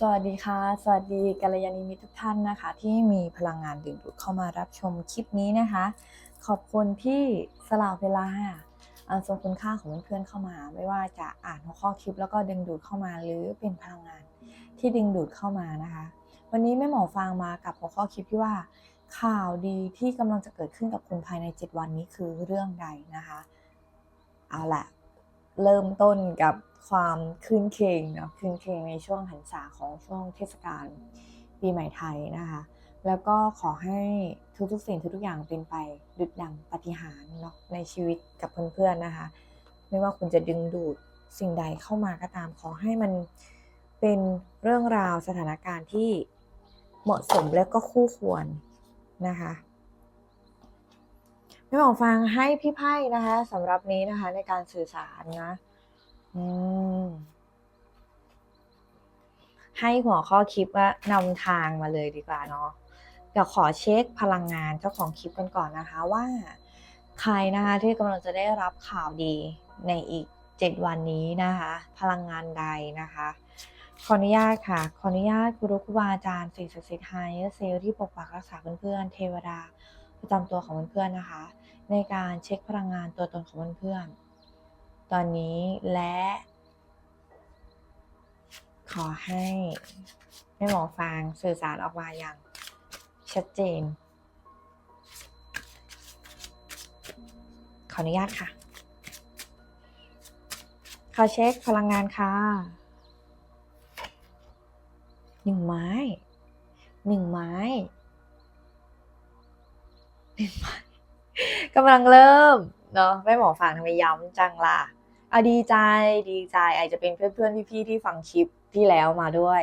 สวัสดีค่ะ สวัสดีกัลยาณมิตรทุกท่านนะคะ ที่มีพลังงานดึงดูดเข้ามารับชมคลิปนี้นะคะ ขอบคุณที่สละเวลาอันทรงคุณค่าของเพื่อนๆเข้ามา ไม่ว่าจะอ่านหัวข้อคลิปแล้วก็ดึงดูดเข้ามาหรือเป็นพลังงานที่ดึงดูดเข้ามานะคะ วันนี้แม่หมอฟางมากับหัวข้อคลิปที่ว่า ข่าวดีที่กำลังจะเกิดขึ้นกับคุณภายใน 7 วันนี้คือเรื่องใดนะคะ เอาละ เริ่มต้นกับความคืนเคงเนาะคืนเคงในช่วงหันษาของช่วงเทศกาลปีใหม่ไทยนะคะแล้วก็ขอให้ทุกๆสิ่งทุกๆอย่างเป็นไปดุจดังปฏิหารเนาะในชีวิตกับเพื่อนๆนะคะ ไม่ว่าคุณจะดึงดูดสิ่งใดเข้ามาก็ตาม ขอให้มันเป็นเรื่องราวสถานการณ์ที่เหมาะสมและก็คู่ควรนะคะ ไม่บอฟังให้พี่ไพ่นะคะสำหรับนี้นะคะ ในการสื่อสารนะอืมให้หัวข้อคลิปว่านำทางมาเลยดีกว่าเนาะเดี๋ยวขอเช็คพลังงานเจ้าของคลิปกันก่อนนะคะว่า ใครนะคะที่กำลังจะได้รับข่าวดีในอีก 7 วันนี้นะคะ พลังงานใดนะคะ ขออนุญาตค่ะ ขออนุญาตครูครูบาอาจารย์สิ่งศักดิ์สิทธิ์ไฮเซลที่ปกปักรักษาเพื่อนๆเทวดาประจำตัวของเพื่อนๆนะคะ ในการเช็คพลังงานตัวตนของเพื่อนๆ ตอนนี้และ ขอให้แม่หมอฟางสื่อสารออกมาอย่างชัดเจน ขออนุญาตค่ะ ขอเช็คพลังงานค่ะหนึ่งไม้หนึ่งไม้หนึ่งไม้ กำลังเริ่มเนาะแม่หมอฝากทำไมย้ำจังล่ะอะดีใจดีใจอาจจะเป็นเพื่อนๆพี่ๆที่ฟังคลิปที่แล้วมาด้วย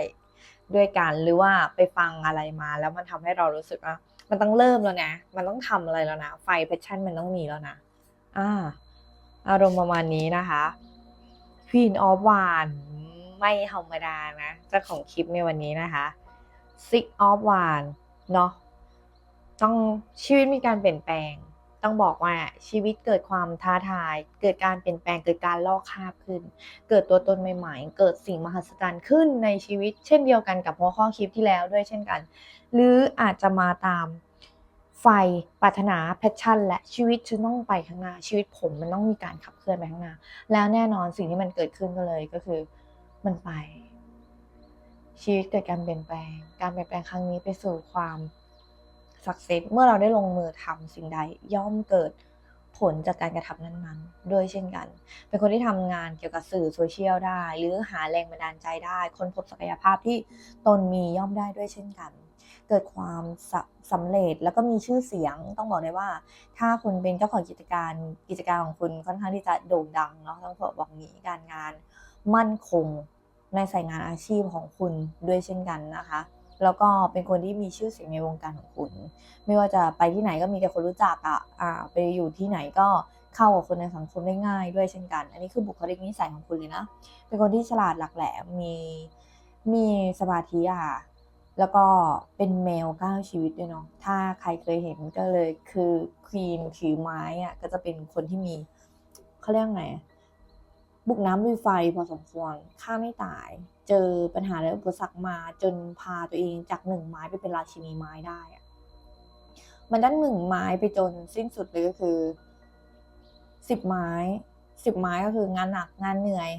ด้วยกันหรือว่าไปฟังอะไรมา แล้วมันทำให้เรารู้สึกว่ามันต้องเริ่มแล้วนะ มันต้องทำอะไรแล้วนะไฟแพชชั่นมันต้องมีแล้วนะอ่าอารมณ์ประมาณนี้นะคะ Queen of w a n ไม่ธรรมดานะเจ้าของคลิปในวันนี้นะคะ Six of w a n เนาะต้องชีวิตมีการเปลี่ยนแปลง ต้องบอกว่าชีวิตเกิดความท้าทาย เกิดการเปลี่ยนแปลง เกิดการลอกคราบขึ้น เกิดตัวตนใหม่ๆ เกิดสิ่งมหัศจรรย์ขึ้นในชีวิต เช่นเดียวกันกับหัวข้อคลิปที่แล้วด้วยเช่นกัน หรืออาจจะมาตามไฟปรารถนาแพชชั่น และชีวิตฉันต้องไปข้างหน้า ชีวิตผมมันต้องมีการขับเคลื่อนไปข้างหน้า แล้วแน่นอนสิ่งที่มันเกิดขึ้นก็เลยก็คือมันไป ชีวิตเกิดการเปลี่ยนแปลง การเปลี่ยนแปลงครั้งนี้ไปสู่ความ สักเซสเมื่อเราได้ลงมือทำสิ่งใดย่อมเกิดผลจากการกระทำนั้นๆ ด้วยเช่นกัน เป็นคนที่ทำงานเกี่ยวกับสื่อโซเชียลได้ หรือหาแรงบันดาลใจได้ คนพบศักยภาพที่ตนมีย่อมได้ด้วยเช่นกัน เกิดความสสำเร็จแล้วก็มีชื่อเสียงต้องบอกเลยว่า ถ้าคุณเป็นเจ้าของกิจการกิจการของคุณค่อนข้างที่จะโด่งดังเนาะต้องบอกงี้การงานมั่นคงในสายงานอาชีพของคุณด้วยเช่นกันนะคะ แล้วก็เป็นคนที่มีชื่อเสียงในวงการของคุณ ไม่ว่าจะไปที่ไหนก็มีแต่คนรู้จักอะอ่าไปอยู่ที่ไหนก็เข้ากับคนในสังคมได้ง่ายด้วยเช่นกัน อันนี้คือบุคลิกนิสัยของคุณเลยนะ เป็นคนที่ฉลาดหลักแหลมมีมีสมาธิอะแล้วก็เป็นแมวก้าวชีวิตด้วยเนาะ ถ้าใครเคยเห็นก็เลยคือควีนถือไม้อะก็จะเป็นคนที่มีเขาเรียกไงบุกน้ำลุยไฟพอสมควรฆ่าไม่ตาย เจอปัญหาและอุปสรรคมาจนพาตัวเองจากหนึ่งไม้ไปเป็นราชินีไม้ได้อะมันด้หนึ่งไม้ไปจนสิ้นสุดเลยก็คือสิบไม้สิบไม้ก็คืองานหนักงานเหนื่อย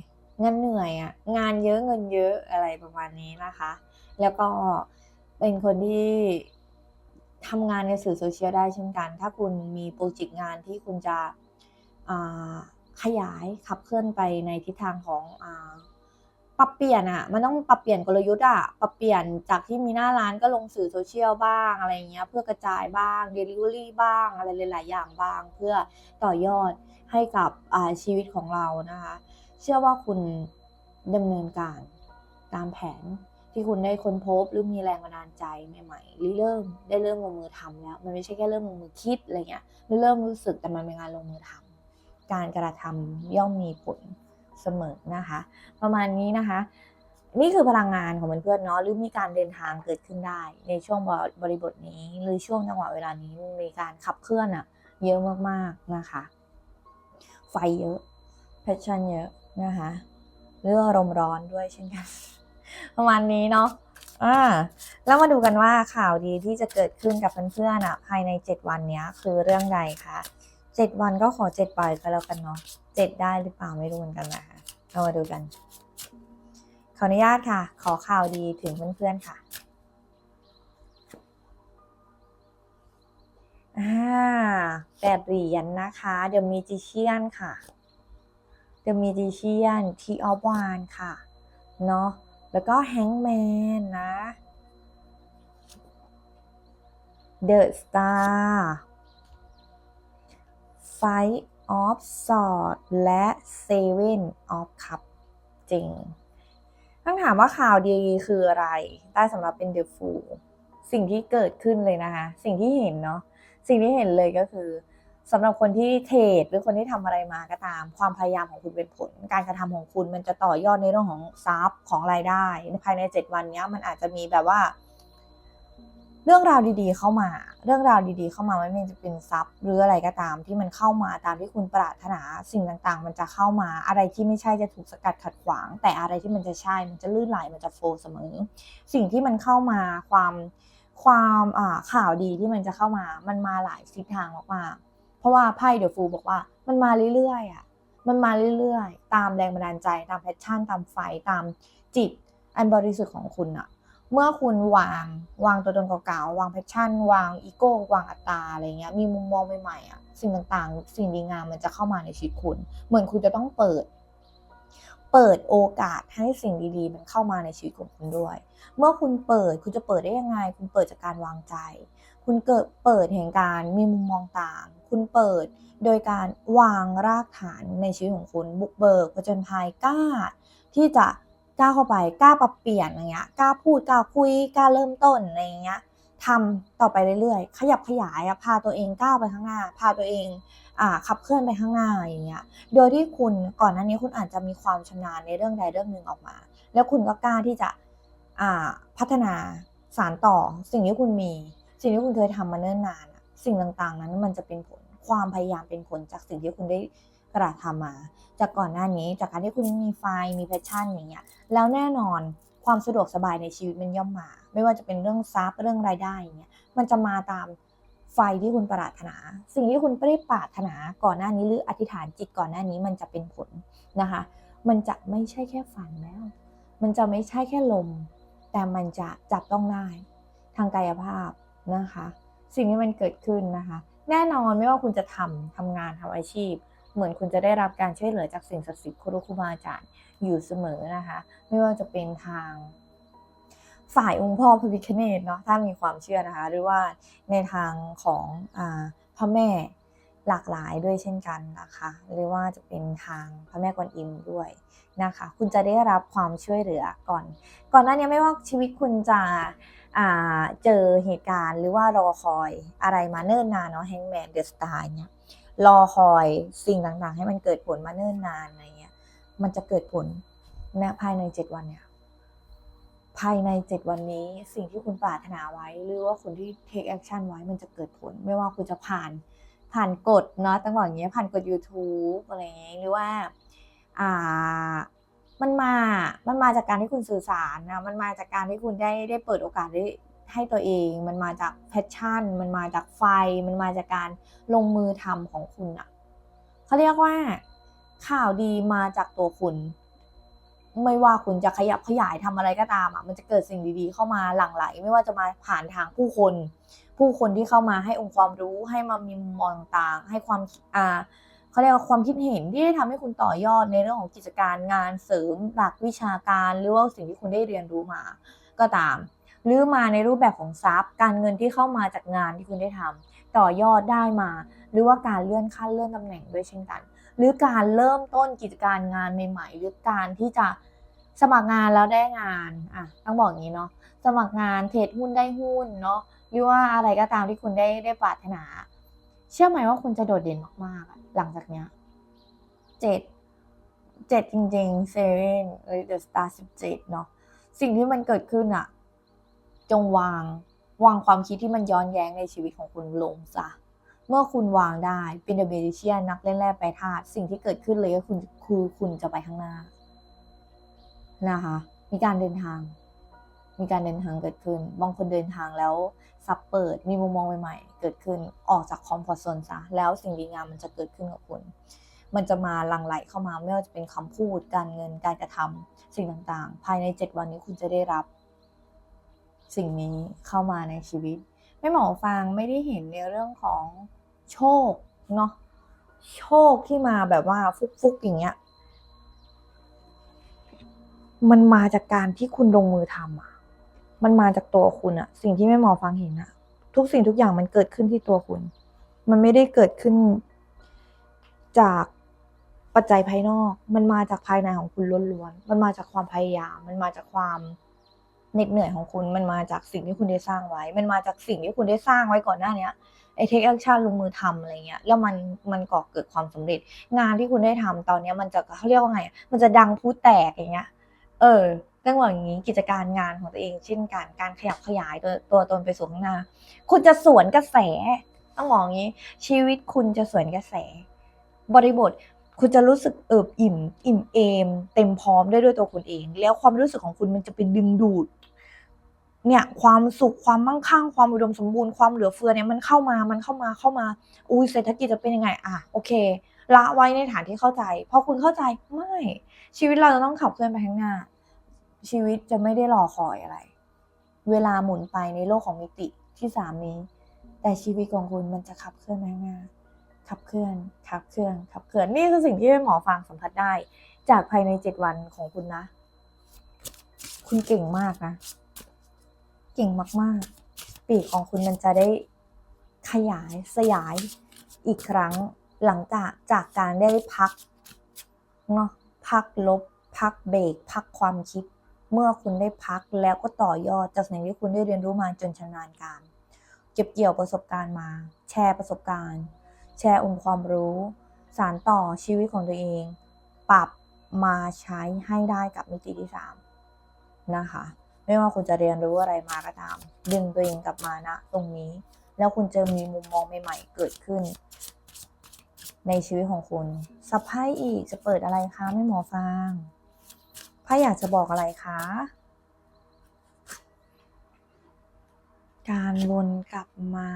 งานเหนื่อยอะงานเยอะเงินเยอะอะไรประมาณนี้นะคะ แล้วก็เป็นคนที่ทำงานในสื่อโซเชียลได้เช่นกัน ถ้าคุณมีโปรเจกต์งานที่คุณจะขยายขับเคลื่อนไปในทิศทางของอ ปรับเปลี่ยนอะมันต้องปรับเปลี่ยนกลยุทธ์อะปรับเปลี่ยนจากที่มีหน้าร้านก็ลงสื่อโซเชียลบ้างอะไรเงี้ย เพื่อกระจายบ้างเดลิเวอรี่บ้างอะไรหลาย ๆ อย่างบ้าง เพื่อต่อยอดให้กับชีวิตของเรานะคะ เชื่อว่าคุณดำเนินการตามแผนที่คุณได้ค้นพบหรือมีแรงบันดาลใจใหม่ๆหรือเริ่มได้เริ่มลงมือทำแล้ว มันไม่ใช่แค่เริ่มลงมือคิดอะไรเงี้ยเริ่มรู้สึกแต่มันเป็นงานลงมือทำการกระทำย่อมมีผล เสมอนะคะ ประมาณนี้นะคะ นี่คือพลังงานของเพื่อนๆเนาะหรือมีการเดินทางเกิดขึ้นได้ ในช่วงบริบทนี้ หรือช่วงจังหวะเวลานี้มีการขับเคลื่อนอะเยอะมากๆนะคะ ไฟเยอะแพชชั่นเยอะนะคะเรื่องอารมณ์ร้อนด้วยเช่นกัน ประมาณนี้เนาะอ่าแล้วมาดูกันว่าข่าวดีที่จะเกิดขึ้นกับเพื่อนๆอะภายในเจ็ดวันนี้คือเรื่องใดคะ เจ็ดวันก็ขอเจ็ดใบก็แล้วกันเนาะเจ็ดได้หรือเปล่าไม่รู้เหมือนกันนะคะเรามาดูกัน ขออนุญาตค่ะ ขอข่าวดีถึงเพื่อนๆค่ะอ่าแปดเหรียญนะคะเด e m ม g จิเชียนค่ะเด e m ม g จิเชียนทีออฟวานค่ะเนาะแล้วก็แฮงแมนนะ The Star Five of Swords และ Seven of Cups จริงต้องถามว่าข่าวดีคืออะไร ได้สำหรับเป็น The Fool สิ่งที่เกิดขึ้นเลยนะคะ สิ่งที่เห็นเนาะสิ่งที่เห็นเลยก็คือสำหรับคนที่เทรดหรือคนที่ทำอะไรมาก็ตาม ความพยายามของคุณเป็นผล การกระทำของคุณมันจะต่อยอดในเรื่องของทรัพย์ของรายได้ ภายในเจ็ดวันนี้มันอาจจะมีแบบว่า เรื่องราวดีๆเข้ามา เรื่องราวดีๆเข้ามาไม่ว่าจะเป็นทรัพย์หรืออะไรก็ตาม ที่มันเข้ามาตามที่คุณปรารถนาสิ่งต่างๆ มันจะเข้ามาอะไรที่ไม่ใช่จะถูกสกัดขัดขวาง แต่อะไรที่มันจะใช่มันจะลื่นไหลมันจะโฟล์เสมอ สิ่งที่มันเข้ามาความความข่าวดีที่มันจะเข้ามา มันมาหลายทิศทางมากๆเพราะว่าไพ่เดอะฟูบอกว่ามันมาเรื่อยๆอะมันมาเรื่อยๆ ตามแรงบันดาลใจ ตามแพชชั่น ตามไฟ ตามจิต อันบริสุทธิ์ของคุณอะ เมื่อคุณวางวางตัวตนเก่าๆ วางแพชชั่น วางอีโก้ วางอัตราอะไรเงี้ย มีมุมมองใหม่ๆอะ สิ่งต่างๆ สิ่งดีงามมันจะเข้ามาในชีวิตคุณ เหมือนคุณจะต้องเปิด เปิดโอกาสให้สิ่งดีๆ มันเข้ามาในชีวิตของคุณด้วย เมื่อคุณเปิด คุณจะเปิดได้ยังไง คุณเปิดจากการวางใจ คุณเกิดเปิดแห่งการมีมุมมองต่าง คุณเปิดโดยการวางรากฐานในชีวิตของคุณ บุกเบิกผจญภัยกล้า ที่จะ กล้าเข้าไปกล้าปรับเปลี่ยนอะไรเงี้ยกล้าพูดกล้าคุยกล้าเริ่มต้นอะไรเงี้ยทำต่อไปเรื่อยๆ ขยับขยายพาตัวเองก้าวไปข้างหน้า พาตัวเองอขับเคลื่อนไปข้างหน้าอย่างเงี้ย โดยที่คุณก่อนหน้านี้คุณอาจจะมีความชำนาญในเรื่องใดเรื่องหนึ่งออกมา แล้วคุณก็กล้าที่จะพัฒนาสารต่อสิ่งที่คุณมี สิ่งที่คุณเคยทำมาเนิ่นนาน สิ่งต่างๆ นั้นมันจะเป็นผลความพยายามเป็นผลจากสิ่งที่คุณได้ กระทำมา จากก่อนหน้านี้จากการที่คุณมีไฟมีแพชชั่นอย่างเงี้ยแล้วแน่นอนความสะดวกสบายในชีวิตมันย่อมมา ไม่ว่าจะเป็นเรื่องทรัพย์เรื่องรายได้อย่างเงี้ยมันจะมาตามไฟที่คุณปรารถนา สิ่งที่คุณไม่ได้ปรารถนาก่อนหน้านี้หรืออธิษฐานจิตก่อนหน้านี้มันจะเป็นผลนะคะ มันจะไม่ใช่แค่ฝันแล้ว มันจะไม่ใช่แค่ลม แต่มันจะจับต้องได้ทางกายภาพนะคะ สิ่งที่มันเกิดขึ้นนะคะ แน่นอนไม่ว่าคุณจะทำทำงานทำอาชีพ เหมือนคุณจะได้รับการช่วยเหลือจากสิ่งศักดิ์สิทธิ์ครูครูบาอาจารย์อยู่เสมอนะคะ ไม่ว่าจะเป็นทาง ฝ่ายองค์พ่อพระพิฆเนศเนาะถ้ามีความเชื่อนะคะ หรือว่าในทางของอพระแม่หลากหลายด้วยเช่นกันนะคะ หรือว่าจะเป็นทางพระแม่กวนอิมด้วยนะคะ คุณจะได้รับความช่วยเหลือก่อน ก่อนหน้านี้ไม่ว่าชีวิตคุณจะเจอเหตุการณ์หรือว่ารอคอยอะไรมาเนิ่นนานเนาะแฮงแมนเดอะสตาร์เนี่ย รอคอยสิ่งต่างๆ ให้มันเกิดผลมาเนิ่นนานอะไรเงี้ย มันจะเกิดผลในภายในเจ็ดวันเนี่ย ภายในเจ็ดวันนี้สิ่งที่คุณปรารถนาไว้ หรือว่าคุณที่ take action ไว้มันจะเกิดผล ไม่ว่าคุณจะผ่านผ่านกฎเนาะตั้งแต่อย่างเงี้ยผ่านกฎ YouTube อะไรเงี้ยหรือว่าอ่ามันมา มันมาจากการที่คุณสื่อสารนะ มันมาจากการที่คุณได้ได้เปิดโอกาสได้ ให้ตัวเอง มันมาจากแพชชั่น มันมาจากไฟ มันมาจากการลงมือทำของคุณอะเขาเรียกว่าข่าวดีมาจากตัวคุณ ไม่ว่าคุณจะขยับขยายทำอะไรก็ตามอะมันจะเกิดสิ่งดีๆ เข้ามาหลั่งไหล ไม่ว่าจะมาผ่านทางผู้คน ผู้คนที่เข้ามาให้องค์ความรู้ให้มามีมุมมองต่างๆให้ความอ่าเขาเรียกว่าความคิดเห็นที่ได้ทำให้คุณต่อยอดในเรื่องของกิจการงานเสริมหลักวิชาการ หรือว่าสิ่งที่คุณได้เรียนรู้มา ก็ตาม หรือมาในรูปแบบของทรัพย์ การเงินที่เข้ามาจากงานที่คุณได้ทำต่อยอดได้มา หรือว่าการเลื่อนขั้นเลื่อนตำแหน่งด้วยเช่นกัน หรือการเริ่มต้นกิจการงานใหม่ ๆ หรือการที่จะสมัครงานแล้วได้งานอะต้องบอกอย่างนี้เนาะสมัครงานเทรดหุ้นได้หุ้นเนาะหรือว่าอะไรก็ตามที่คุณได้ได้ปรารถนา เชื่อไหมว่าคุณจะโดดเด่นมากๆหลังจากเนี้ยเจ็ดเจ็ดจริงๆเซเว่นเอ้ยเดอะสตาร์สิบเจ็ดเนาะสิ่งที่มันเกิดขึ้นอะ จงวาง วางความคิดที่มันย้อนแย้งในชีวิตของคุณลงซะเมื่อคุณวางได้เป็นเดอะเบดิเชียนนักเล่นแร่ไปธาตุสิ่งที่เกิดขึ้นเลยก็คือคือคุณจะไปข้างหน้านะคะ มีการเดินทาง มีการเดินทางเกิดขึ้น บางคนเดินทางแล้วซับเปิด มีมุมมองใหม่ๆ เกิดขึ้นออกจากคอมฟอร์ทโซนซะแล้วสิ่งดีงามมันจะเกิดขึ้นกับคุณ มันจะมาหลั่งไหลเข้ามาไม่ว่าจะเป็นคำพูด การเงินการกระทำสิ่งต่างๆ ภายใน 7 วันนี้คุณจะได้รับ สิ่งนี้เข้ามาในชีวิตไม่หมอฟังไม่ได้เห็นในเรื่องของโชคเนาะโชคที่มาแบบว่าฟุกๆอย่างเงี้ย มันมาจากการที่คุณลงมือทำอะมันมาจากตัวคุณอะสิ่งที่แม่หมอฟังเห็นอะทุกสิ่งทุกอย่างมันเกิดขึ้นที่ตัวคุณ มันไม่ได้เกิดขึ้นจากปัจจัยภายนอก มันมาจากภายในของคุณล้วนๆ มันมาจากความพยายาม มันมาจากความ เหน็ดเหนื่อยของคุณมันมาจากสิ่งที่คุณได้สร้างไว้ มันมาจากสิ่งที่คุณได้สร้างไว้ก่อนหน้าเนี้ยไอเทคแอคชั่นลงมือทำอะไรเงี้ย แล้วมันมันก่อเกิดความสำเร็จ งานที่คุณได้ทำตอนเนี้ยมันจะเขาเรียกว่าไง มันจะดังพลุแตกอย่างเงี้ย เออต้องบอกอย่างนี้กิจการงานของตัวเองเช่นกันการขยับขยายตัวตัวตนไปสู่ข้างหน้า คุณจะสวนกระแสต้องมองอย่างนี้ ชีวิตคุณจะสวนกระแส บริบท คุณจะรู้สึกเอิบอิ่ม อิ่มเอม เต็มพร้อมได้ด้วยตัวคุณเอง แล้วความรู้สึกของคุณมันจะเป็นดึงดูด เนี่ยความสุขความมั่งคั่งความอุดมสมบูรณ์ความเหลือเฟือเนี่ยมันเข้ามามันเข้ามาเข้ามา อุ้ยเศรษฐกิจจะเป็นยังไง อะโอเค ละไว้ในฐานที่เข้าใจพอคุณเข้าใจไม่ ชีวิตเราจะต้องขับเคลื่อนไปข้างหน้า ชีวิตจะไม่ได้รอคอยอะไร เวลาหมุนไปในโลกของมิติที่สามนี้แต่ชีวิตของคุณมันจะขับเคลื่อนไปข้างหน้า ขับเคลื่อนขับเคลื่อนขับเคลื่อนนี่คือสิ่งที่หมอฟังสัมผัสได้ จากภายในเจ็ดวันของคุณนะ คุณเก่งมากนะ เก่งมากๆ ปีกของคุณมันจะได้ขยายสยายอีกครั้งหลังจากจากการได้พักเนาะพักลบ พักเบรกพักความคิด เมื่อคุณได้พักแล้วก็ต่อยอดจากสิ่งที่คุณได้เรียนรู้มาจนชำนาญการ เก็บเกี่ยวประสบการณ์มา แชร์ประสบการณ์ แชร์องค์ความรู้ สารต่อชีวิตของตัวเอง ปรับมาใช้ให้ได้กับมิติที่สามนะคะ ไม่ว่าคุณจะเรียนรู้อะไรมาก็ตาม ดึงตัวเองกลับมาณตรงนี้ แล้วคุณจะมีมุมมองใหม่ๆเกิดขึ้น ในชีวิตของคุณสับไพ่อีกจะเปิดอะไรคะไม่หมอฟังไพ่อยากจะบอกอะไรคะการวนกลับมา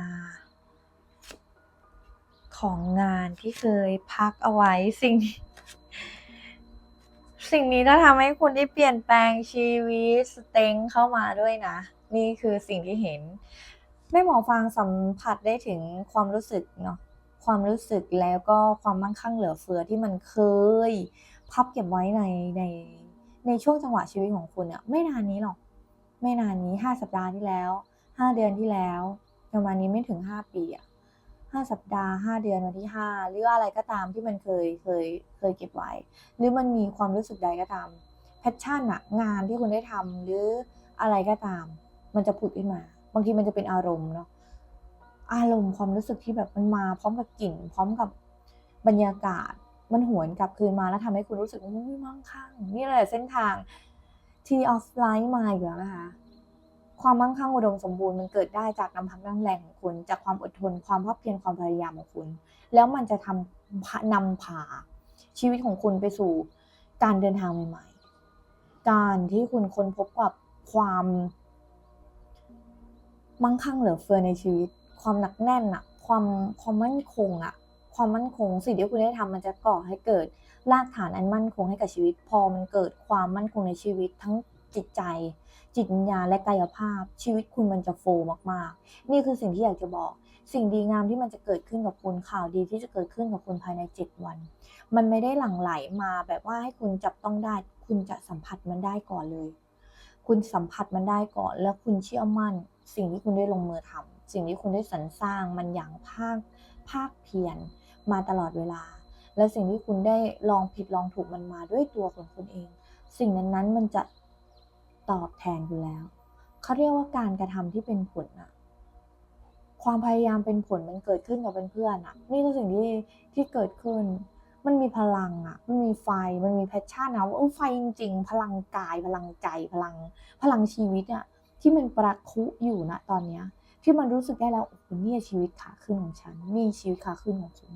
ของงานที่เคยพักเอาไว้สิ่งนี้สิ่งนี้จะทำให้คุณได้เปลี่ยนแปลงชีวิตสเต็งเข้ามาด้วยนะ นี่คือสิ่งที่เห็นแม่หมอฟังสัมผัสได้ถึงความรู้สึกเนาะความรู้สึกแล้วก็ความมั่งคั่งเหลือเฟือที่มันเคย พับเก็บไว้ในในในช่วงจังหวะชีวิตของคุณอะไม่นานนี้หรอก ไม่นานนี้ห้าสัปดาห์ที่แล้วห้าเดือนที่แล้ว ประมาณนี้ไม่ถึงห้าปีอะ ห้าสัปดาห์ห้าเดือนวันที่ห้าหรืออะไรก็ตามที่มันเคยเคยเคยเก็บไว้ หรือมันมีความรู้สึกใดก็ตามแพชชั่นอะงานที่คุณได้ทำหรืออะไรก็ตาม มันจะผุดขึ้นมา บางทีมันจะเป็นอารมณ์เนาะอารมณ์ความรู้สึกที่แบบมันมาพร้อมกับกลิ่น พร้อมกับบรรยากาศมันหวนกลับคืนมาแล้วทำให้คุณรู้สึกว่ามั่งคั่งนี่แหละเส้นทาง T of Light มาอีกแล้วนะคะ ความมั่งคั่งอุดมสมบูรณ์มันเกิดได้จากน้ำพักน้ำแรงของคุณ จากความอดทน ความภาคเพียรความพยายามของคุณ แล้วมันจะทำนำพาชีวิตของคุณไปสู่การเดินทางใหม่ ๆ การที่คุณค้นพบกับความมั่งคั่งเหลือเฟือในชีวิต ความหนักแน่นอะความความมั่นคงอะความมั่นคงสิ่งที่คุณได้ทำมันจะก่อให้เกิดรากฐานอันมั่นคงให้กับชีวิต พอมันเกิดความมั่นคงในชีวิตทั้ง จิตใจ จิตวิญญาณและกายภาพ ชีวิตคุณมันจะโฟล์มากๆ นี่คือสิ่งที่อยากจะบอก สิ่งดีงามที่มันจะเกิดขึ้นกับคุณข่าวดีที่จะเกิดขึ้นกับคุณภายใน 7 วัน มันไม่ได้หลั่งไหลมาแบบว่าให้คุณจับต้องได้ คุณจะสัมผัสมันได้ก่อนเลย คุณสัมผัสมันได้ก่อน แล้วคุณเชื่อมั่น สิ่งที่คุณได้ลงมือทำสิ่งที่คุณได้สรรสร้างมันอย่างภาคภาคเพียรมาตลอดเวลา และสิ่งที่คุณได้ลองผิดลองถูกมันมาด้วยตัวของคุณเอง สิ่งนั้นๆมันจะ ตอบแทนคุณแล้ว เขาเรียกว่าการกระทำที่เป็นผลอะความพยายามเป็นผลมันเกิดขึ้นกับเพื่อนๆอะนี่คือสิ่งที่ที่เกิดขึ้น มันมีพลังอะมันมีไฟ มันมีแพชชั่นนะว่าไฟจริง ๆ พลังกาย พลังใจ พลัง พลังชีวิตอะที่มันประคุอยู่นะตอนเนี้ยที่มันรู้สึกได้แล้วโอ้โหนี่ชีวิตขาขึ้นของฉัน นี่ชีวิตขาขึ้นของฉัน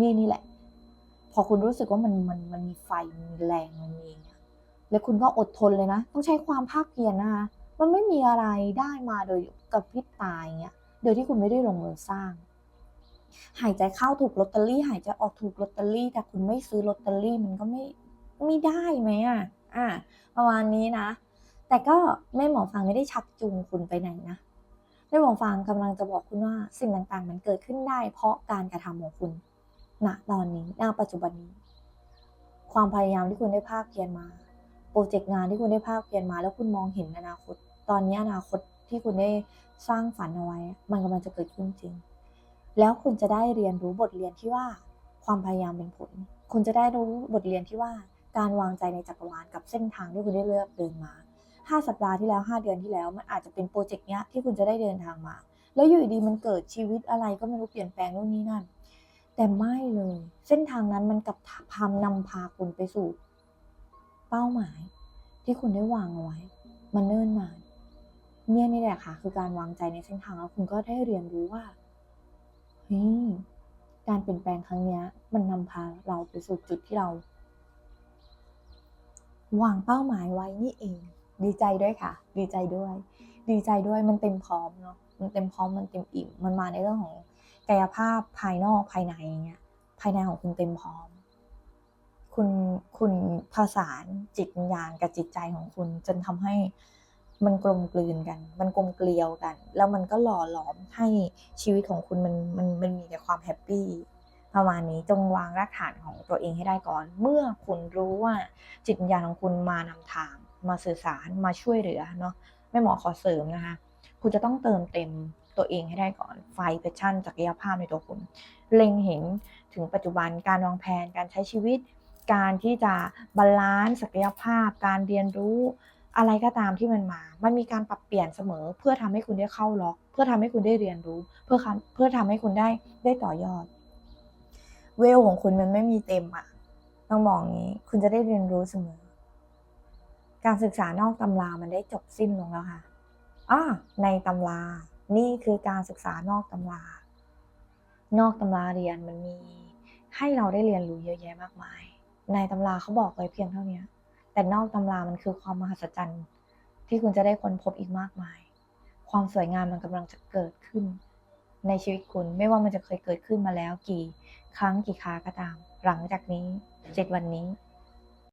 นี่นี่แหละ พอคุณรู้สึกว่ามันมันมันมีไฟ มันมีแรง มันมี แล้วคุณก็อดทนเลยนะ ต้องใช้ความภาคเพียรนะคะมันไม่มีอะไรได้มาโดยกับพริบตาอย่างเงี้ยโดยที่คุณไม่ได้ลงมือสร้าง หายใจเข้าถูกลอตเตอรี่ หายใจออกถูกลอตเตอรี่ แต่คุณไม่ซื้อลอตเตอรี่มันก็ไม่ไม่ได้ไหมอะอะประมาณนี้นะ แต่ก็แม่หมอฟังไม่ได้ชักจูงคุณไปไหนนะแม่หมอฟังกำลังจะบอกคุณว่าสิ่งต่างๆ มันเกิดขึ้นได้ เพราะการกระทำของคุณณตอนนี้ณปัจจุบันนี้ ความพยายามที่คุณได้ภาคเพียรมา โปรเจกต์งานที่คุณได้ภาคเพียรมา แล้วคุณมองเห็นอนาคต ตอนนี้อนาคตที่คุณได้สร้างฝันเอาไว้ มันกำลังจะเกิดขึ้นจริง แล้วคุณจะได้เรียนรู้บทเรียนที่ว่าความพยายามเป็นผล คุณจะได้รู้บทเรียนที่ว่าการวางใจในจักรวาลกับเส้นทางที่คุณได้เลือกเดินมา 5 สัปดาห์ที่แล้ว 5 เดือนที่แล้ว มันอาจจะเป็นโปรเจกต์เนี้ยที่คุณจะได้เดินทางมา แล้วอยู่ดีมันเกิดชีวิตอะไรก็ไม่รู้เปลี่ยนแปลงโน่นนี่นั่น แต่ไม่เลย เส้นทางนั้นมันกลับพามนำพาคุณไปสู่ เป้าหมาย ที่คุณได้วางเอาไว้ มันเนิ่นนานเนี่ยนี่แหละค่ะ คือการวางใจในเส้นทางแล้วคุณก็ได้เรียนรู้ว่าเฮ้ยการเปลี่ยนแปลงครั้งนี้มันนำพาเราไปสู่จุดที่เรา วางเป้าหมายไว้นี่เอง ดีใจด้วยค่ะ ดีใจด้วย ดีใจด้วยมันเต็มพร้อมเนาะมันเต็มพร้อมมันเต็มอิ่มมันมาในเรื่องของกายภาพภายนอกภายในอย่างเงี้ยภายในของคุณเต็มพร้อม คุณคุณผสานจิตวิญญาณกับจิตใจของคุณ จนทำให้มันกลมกลืนกัน มันกลมเกลียวกัน แล้วมันก็หล่อหลอมให้ชีวิตของคุณมันมันมันมีแต่ความแฮปปี้ประมาณนี้จงวางรากฐานของตัวเองให้ได้ก่อน เมื่อคุณรู้ว่าจิตวิญญาณของคุณมานำทาง มาสื่อสารมาช่วยเหลือเนาะแม่หมอขอเสริมนะคะคุณจะต้องเติมเต็มตัวเองให้ได้ก่อนไฟแพชชั่นศักยภาพในตัวคุณ เล็งเห็นถึงปัจจุบันการวางแผนการใช้ชีวิต การที่จะบาลานซ์ศักยภาพ การเรียนรู้อะไรก็ตามที่มันมา มันมีการปรับเปลี่ยนเสมอ เพื่อทำให้คุณได้เข้าล็อก เพื่อทำให้คุณได้เรียนรู้ เพื่อเพื่อทำให้คุณได้ได้ต่อยอด เวลของคุณมันไม่มีเต็มอะต้องบอกงี้ คุณจะได้เรียนรู้เสมอ การศึกษานอกตำรามันได้จบสิ้นลงแล้วค่ะอ่าในตำรา นี่คือการศึกษานอกตำรา นอกตำราเรียนมันมี ให้เราได้เรียนรู้เยอะแยะมากมาย ในตำราเขาบอกไว้เพียงเท่านี้ แต่นอกตำรามันคือความมหัศจรรย์ ที่คุณจะได้ค้นพบอีกมากมาย ความสวยงามมันกำลังจะเกิดขึ้น ในชีวิตคุณไม่ว่ามันจะเคยเกิดขึ้นมาแล้วกี่ ครั้งกี่คราก็ตาม หลังจากนี้เจ็ดวันนี้